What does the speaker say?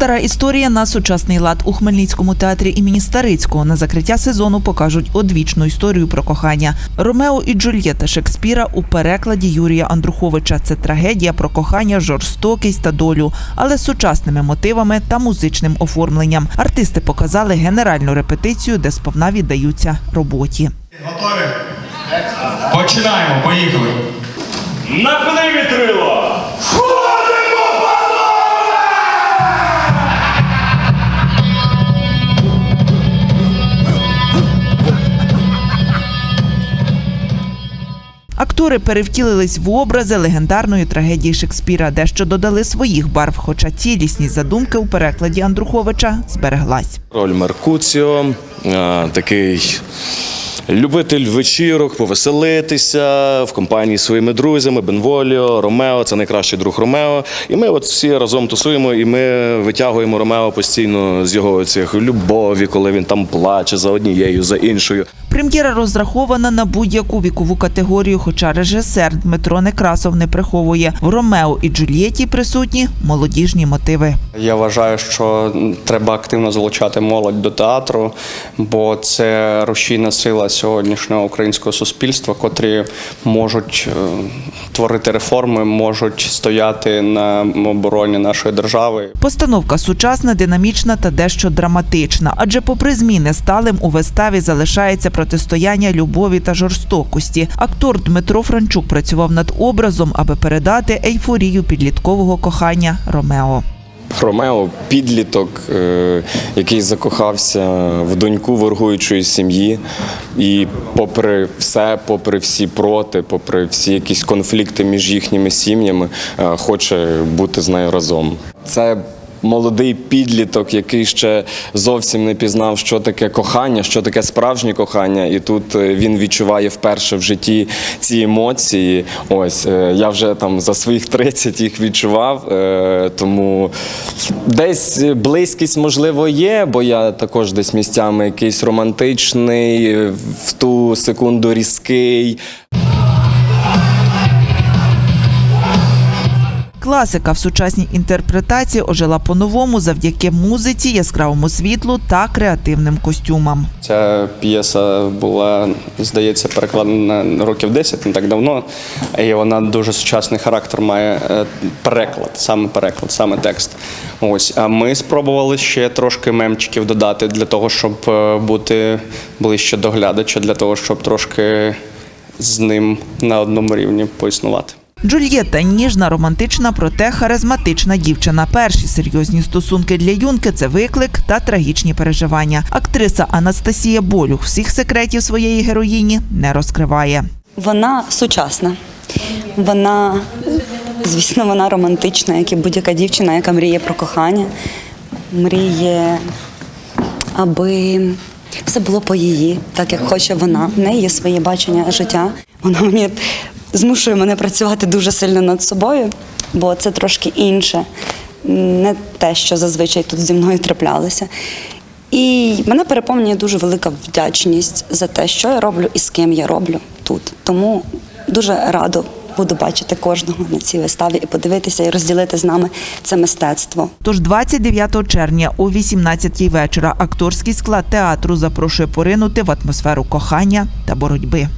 Стара історія на сучасний лад у Хмельницькому театрі імені Старицького на закриття сезону покажуть одвічну історію про кохання. Ромео і Джульєта Шекспіра у перекладі Юрія Андруховича. Це трагедія про кохання, жорстокість та долю, але з сучасними мотивами та музичним оформленням. Артисти показали генеральну репетицію, де сповна віддаються роботі. Готові? Починаємо, поїхали. Напни вітрило! Актори перевтілились в образи легендарної трагедії Шекспіра, дещо додали своїх барв, хоча цілісність задумки у перекладі Андруховича збереглась. Роль Меркуціо, такий любитель вечірок, повеселитися в компанії зі своїми друзями, Бенволіо, Ромео, це найкращий друг Ромео. І ми от всі разом тусуємо, і ми витягуємо Ромео постійно з його цих любові, коли він там плаче за однією, за іншою. Прем'єра розрахована на будь-яку вікову категорію, хоча режисер Дмитро Некрасов не приховує в Ромео і Джульєті присутні молодіжні мотиви. Я вважаю, що треба активно залучати молодь до театру, бо це рушійна сила сьогоднішнього українського суспільства, котрі можуть е, творити реформи, можуть стояти на обороні нашої держави. Постановка сучасна, динамічна та дещо драматична, адже попри зміни сталим у виставі залишається протистояння любові та жорстокості. Актор Дмитро Франчук працював над образом, аби передати ейфорію підліткового кохання Ромео. Ромео підліток, е, який закохався в доньку воргуючої сім'ї, і попри все, попри всі проти, попри всі якісь конфлікти між їхніми сім'ями, е, хоче бути з нею разом. Це Молодий підліток, який ще зовсім не пізнав, що таке кохання, що таке справжнє кохання, і тут е, він відчуває вперше в житті ці емоції. Ось е, я вже там за своїх 30 їх відчував, е, тому десь близькість можливо є, бо я також десь місцями якийсь романтичний, в ту секунду різкий. Класика в сучасній інтерпретації ожила по-новому завдяки музиці, яскравому світлу та креативним костюмам. Ця п'єса була, здається, перекладена років 10, не так давно, і вона дуже сучасний характер має е, переклад, саме переклад, саме текст. Ось, а ми спробували ще трошки мемчиків додати для того, щоб е, бути ближче до глядача, для того, щоб трошки з ним на одному рівні поіснувати. Джульєта ніжна, романтична, проте харизматична дівчина. Перші серйозні стосунки для юнки це виклик та трагічні переживання. Актриса Анастасія Болюх всіх секретів своєї героїні не розкриває. Вона сучасна. Вона, звісно, вона романтична, як і будь-яка дівчина, яка мріє про кохання, мріє, аби все було по її, так як хоче вона. В неї є своє бачення життя. Вона мені змушує мене працювати дуже сильно над собою, бо це трошки інше, не те, що зазвичай тут зі мною траплялося. І мене переповнює дуже велика вдячність за те, що я роблю і з ким я роблю тут. Тому дуже радо буду бачити кожного на цій виставі і подивитися і розділити з нами це мистецтво. Тож 29 червня о 18 вечора акторський склад театру запрошує поринути в атмосферу кохання та боротьби.